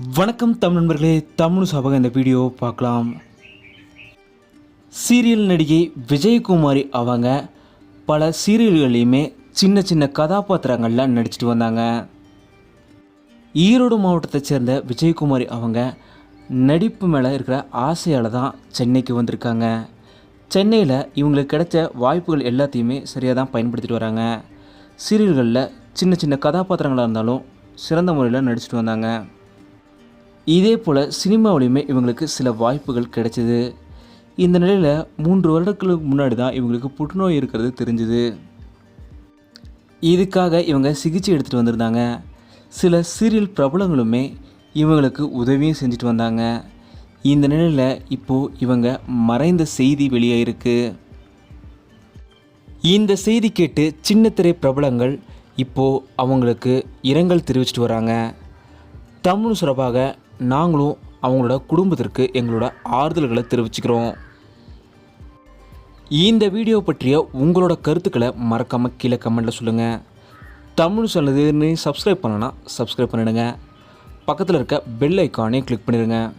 வணக்கம் தமிழ் நண்பர்களே தமிழ் சபக இந்த வீடியோ பார்க்கலாம். சீரியல் நடிகை விஜயகுமாரி அவங்க பல சீரியல்கள்லையுமே சின்ன சின்ன கதாபாத்திரங்கள்லாம் நடிச்சிட்டு வந்தாங்க. ஈரோடு மாவட்டத்தை சேர்ந்த விஜயகுமாரி அவங்க நடிப்பு மேலே இருக்கிற ஆசையால் தான் சென்னைக்கு வந்திருக்காங்க. சென்னையில் இவங்களுக்கு கிடைச்ச வாய்ப்புகள் எல்லாத்தையுமே சரியாக தான் பயன்படுத்திட்டு வராங்க. சீரியல்களில் சின்ன சின்ன கதாபாத்திரங்களாக இருந்தாலும் சிறந்த முறையில் நடிச்சிட்டு வந்தாங்க. இதே போல் சினிமாவிலையுமே இவங்களுக்கு சில வாய்ப்புகள் கிடைச்சிது. இந்த நிலையில் மூன்று வருடங்களுக்கு முன்னாடி தான் இவங்களுக்கு புற்றுநோய் இருக்கிறது தெரிஞ்சுது. இதுக்காக இவங்க சிகிச்சை எடுத்துகிட்டு வந்திருந்தாங்க. சில சீரியல் பிரபலங்களுமே இவங்களுக்கு உதவியும் செஞ்சுட்டு வந்தாங்க. இந்த நிலையில் இப்போது இவங்க மறைந்த செய்தி வெளியாயிருக்கு. இந்த செய்தி கேட்டு சின்னத்திரை பிரபலங்கள் இப்போது அவங்களுக்கு இரங்கல் தெரிவிச்சிட்டு வராங்க. தமிழ் சிறப்பாக நாங்களும் அவங்களோட குடும்பத்திற்கு எங்களோட ஆறுதல்களை தெரிவிச்சுக்கிறோம். இந்த வீடியோ பற்றிய உங்களோட கருத்துக்களை மறக்காமல் கீழே கமெண்ட்டில் சொல்லுங்கள் தமிழ் சொன்னதுன்னு சப்ஸ்கிரைப் பண்ணலன்னா சப்ஸ்கிரைப் பண்ணிடுங்க. பக்கத்தில் இருக்க பெல் ஐக்கானே கிளிக் பண்ணிடுங்க.